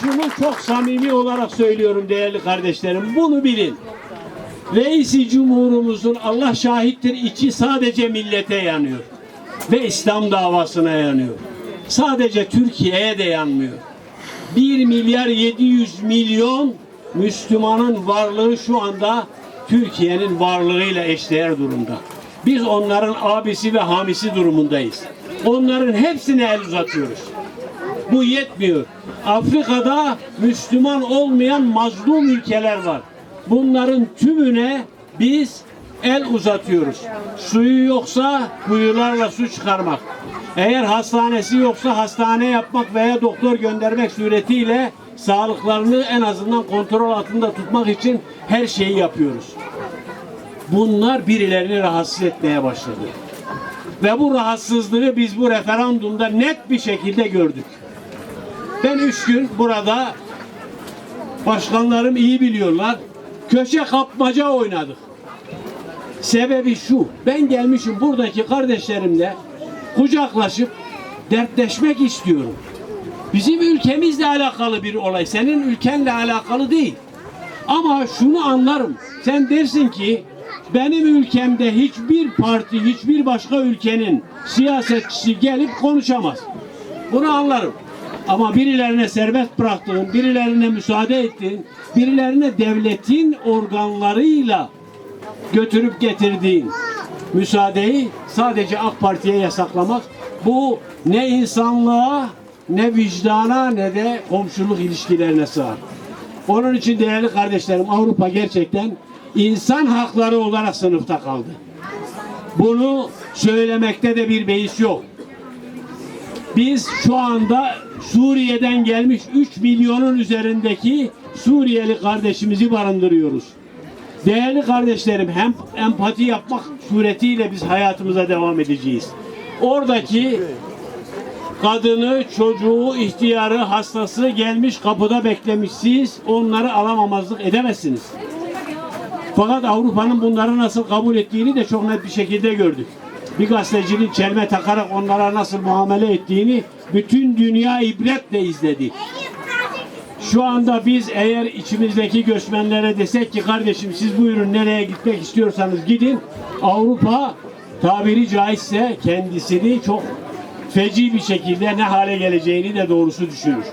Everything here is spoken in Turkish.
şunu çok samimi olarak söylüyorum değerli kardeşlerim. Bunu bilin. Reisi Cumhurumuzun Allah şahittir içi sadece millete yanıyor. Ve İslam davasına yanıyor. Sadece Türkiye'ye de yanmıyor. 1 milyar 700 milyon Müslümanın varlığı şu anda Türkiye'nin varlığıyla eşdeğer durumda. Biz onların abisi ve hamisi durumundayız. Onların hepsine el uzatıyoruz. Bu yetmiyor. Afrika'da Müslüman olmayan mazlum ülkeler var. Bunların tümüne biz el uzatıyoruz. Suyu yoksa kuyularla su çıkarmak. Eğer hastanesi yoksa hastane yapmak veya doktor göndermek suretiyle sağlıklarını en azından kontrol altında tutmak için her şeyi yapıyoruz. Bunlar birilerini rahatsız etmeye başladı. Ve bu rahatsızlığı biz bu referandumda net bir şekilde gördük. Ben üç gün burada başkanlarım iyi biliyorlar. Köşe kapmaca oynadık. Sebebi şu. Ben gelmişim buradaki kardeşlerimle kucaklaşıp dertleşmek istiyorum. Bizim ülkemizle alakalı bir olay. Senin ülkenle alakalı değil. Ama şunu anlarım. Sen dersin ki benim ülkemde hiçbir parti, hiçbir başka ülkenin siyasetçisi gelip konuşamaz. Bunu anlarım. Ama birilerine serbest bıraktığın, birilerine müsaade ettiğin, birilerine devletin organlarıyla götürüp getirdiğin müsaadeyi sadece AK Parti'ye yasaklamak bu ne insanlığa ne vicdana ne de komşuluk ilişkilerine sığar. Onun için değerli kardeşlerim Avrupa gerçekten insan hakları olarak sınıfta kaldı. Bunu söylemekte de bir beis yok. Biz şu anda Suriye'den gelmiş 3 milyonun üzerindeki Suriyeli kardeşimizi barındırıyoruz. Değerli kardeşlerim hem empati yapmak suretiyle biz hayatımıza devam edeceğiz. Oradaki kadını, çocuğu, ihtiyarı, hastası gelmiş kapıda beklemiş siz onları alamamazlık edemezsiniz. Fakat Avrupa'nın bunları nasıl kabul ettiğini de çok net bir şekilde gördük. Bir gazetecinin çelme takarak onlara nasıl muamele ettiğini bütün dünya ibretle izledi. Şu anda biz eğer içimizdeki göçmenlere desek ki kardeşim siz buyurun nereye gitmek istiyorsanız gidin. Avrupa tabiri caizse kendisini çok feci bir şekilde ne hale geleceğini de doğrusu düşünür.